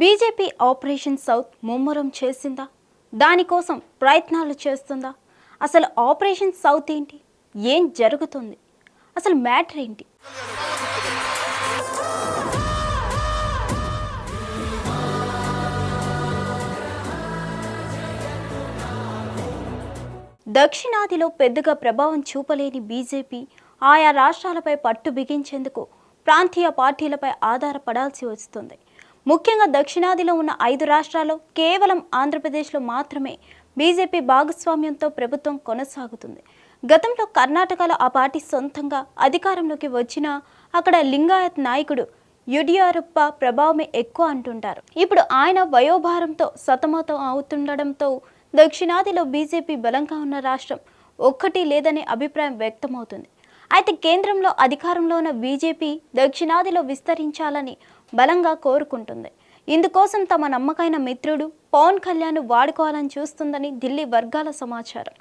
BJP operation south ముమ్మరం చేసిందా? దానికోసం ప్రయత్నాలు చేస్తుందా? అసలు ఆపరేషన్ సౌత్ ఏంటి? ఏం జరుగుతుంది? అసలు మ్యాటర్ ఏంటి? దక్షిణాదిలో పెద్దగా ప్రభావం చూపలేని బీజేపీ ఆయా రాష్ట్రాలపై పట్టు బిగించేందుకు ప్రాంతీయ పార్టీలపై ఆధారపడాల్సి వస్తుంది. ముఖ్యంగా దక్షిణాదిలో ఉన్న ఐదు రాష్ట్రాల్లో కేవలం ఆంధ్రప్రదేశ్లో మాత్రమే బీజేపీ భాగస్వామ్యంతో ప్రభుత్వం కొనసాగుతుంది. గతంలో కర్ణాటకలో ఆ పార్టీ సొంతంగా అధికారంలోకి వచ్చినా అక్కడ లింగాయత్ నాయకుడు యుడియూరప్ప ప్రభావమే ఎక్కువ అంటుంటారు. ఇప్పుడు ఆయన వయోభారంతో సతమతం అవుతుండడంతో దక్షిణాదిలో బీజేపీ బలంగా ఉన్న రాష్ట్రం ఒక్కటి లేదనే అభిప్రాయం వ్యక్తమవుతుంది. అయితే కేంద్రంలో అధికారంలో ఉన్న బీజేపీ దక్షిణాదిలో విస్తరించాలని బలంగా కోరుకుంటుంది. ఇందుకోసం తమ నమ్మకైన మిత్రుడు పవన్ కళ్యాణ్ వాడుకోవాలని చూస్తుందని ఢిల్లీ వర్గాల సమాచారం.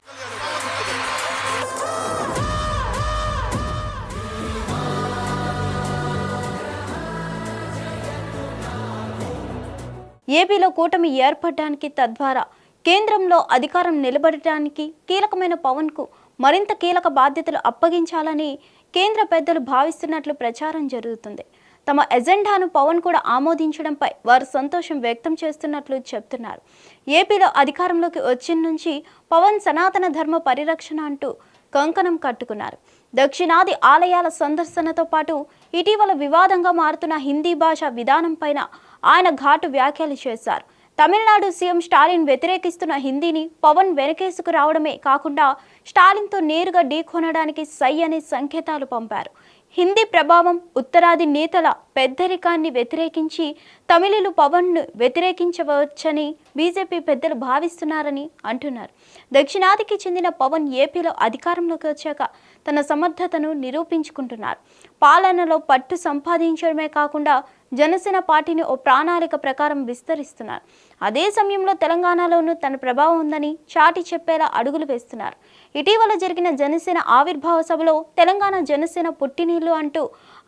ఏపీలో కూటమి ఏర్పడడానికి తద్వారా కేంద్రంలో అధికారం నిలబడటానికి కీలకమైన పవన్కు మరింత కీలక బాధ్యతలు అప్పగించాలని కేంద్ర పెద్దలు భావిస్తున్నట్లు ప్రచారం జరుగుతుంది. తమ ఎజెండాను పవన్ కూడా ఆమోదించడంపై వారు సంతోషం వ్యక్తం చేస్తున్నట్లు చెప్తున్నారు. ఏపీలో అధికారంలోకి వచ్చిన నుంచి పవన్ సనాతన ధర్మ పరిరక్షణ అంటూ కంకణం కట్టుకున్నారు. దక్షిణాది ఆలయాల సందర్శనతో పాటు ఇటీవల వివాదంగా మారుతున్న హిందీ భాష విధానం పైన ఆయన ఘాటు వ్యాఖ్యలు చేశారు. తమిళనాడు సీఎం స్టాలిన్ వ్యతిరేకిస్తున్న హిందీని పవన్ వెనకేసుకు రావడమే కాకుండా స్టాలిన్తో నేరుగా ఢీకొనడానికి సై అనే సంకేతాలు పంపారు. హిందీ ప్రభావం ఉత్తరాది నేతల పెద్దరికాన్ని వ్యతిరేకించి తమిళులు పవన్ను వ్యతిరేకించవచ్చని బీజేపీ పెద్దలు భావిస్తున్నారని అంటున్నారు. దక్షిణాదికి చెందిన పవన్ ఏపీలో అధికారంలోకి వచ్చాక తన సమర్థతను నిరూపించుకుంటున్నారు. పాలనలో పట్టు సంపాదించడమే కాకుండా జనసేన పార్టీని ఓ ప్రణాళిక ప్రకారం విస్తరిస్తున్నారు. అదే సమయంలో తెలంగాణలోనూ తన ప్రభావం ఉందని చాటి చెప్పేలా అడుగులు వేస్తున్నారు. ఇటీవల జరిగిన జనసేన ఆవిర్భావ సభలో తెలంగాణ జనసేన పుట్టినీళ్ళు అంటూ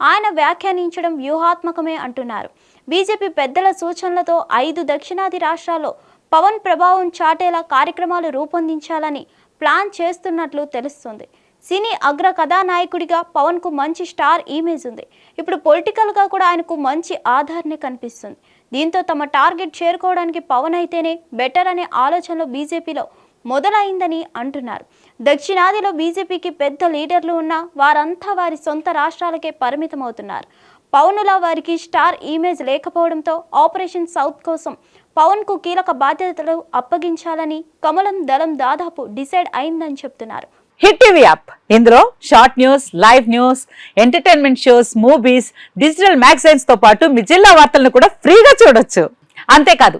ఆయన వ్యాఖ్యానించడం వ్యూహాత్మకమే అంటున్నారు. బీజేపీ పెద్దల సూచనలతో ఐదు దక్షిణాది రాష్ట్రాల్లో పవన్ ప్రభావం చాటేలా కార్యక్రమాలు రూపొందించాలని ప్లాన్ చేస్తున్నట్లు తెలుస్తుంది. సినీ అగ్ర కథానాయకుడిగా పవన్కు మంచి స్టార్ ఇమేజ్ ఉంది. ఇప్పుడు పొలిటికల్గా కూడా ఆయనకు మంచి ఆధారణ కనిపిస్తుంది. దీంతో తమ టార్గెట్ చేరుకోవడానికి పవన్ అయితేనే బెటర్ అనే ఆలోచనలో బీజేపీలో మొదలైందని అంటున్నారు. దక్షిణాదిలో బీజేపీకి పెద్ద లీడర్లు ఉన్నా వారంతా వారి సొంత రాష్ట్రాలకే పరిమితమవుతున్నారు. పవనులా వారికి స్టార్ ఇమేజ్ లేకపోవడంతో ఆపరేషన్ సౌత్ కోసం పవన్కు కీలక బాధ్యతలు అప్పగించాలని కమలం దళం దాదాపు డిసైడ్ అయిందని చెప్తున్నారు. Hit TV app. ఇందులో short news live news entertainment shows movies digital మ్యాగజైన్స్తో పాటు మీ జిల్లా వార్తలను కూడా ఫ్రీగా చూడొచ్చు. అంతేకాదు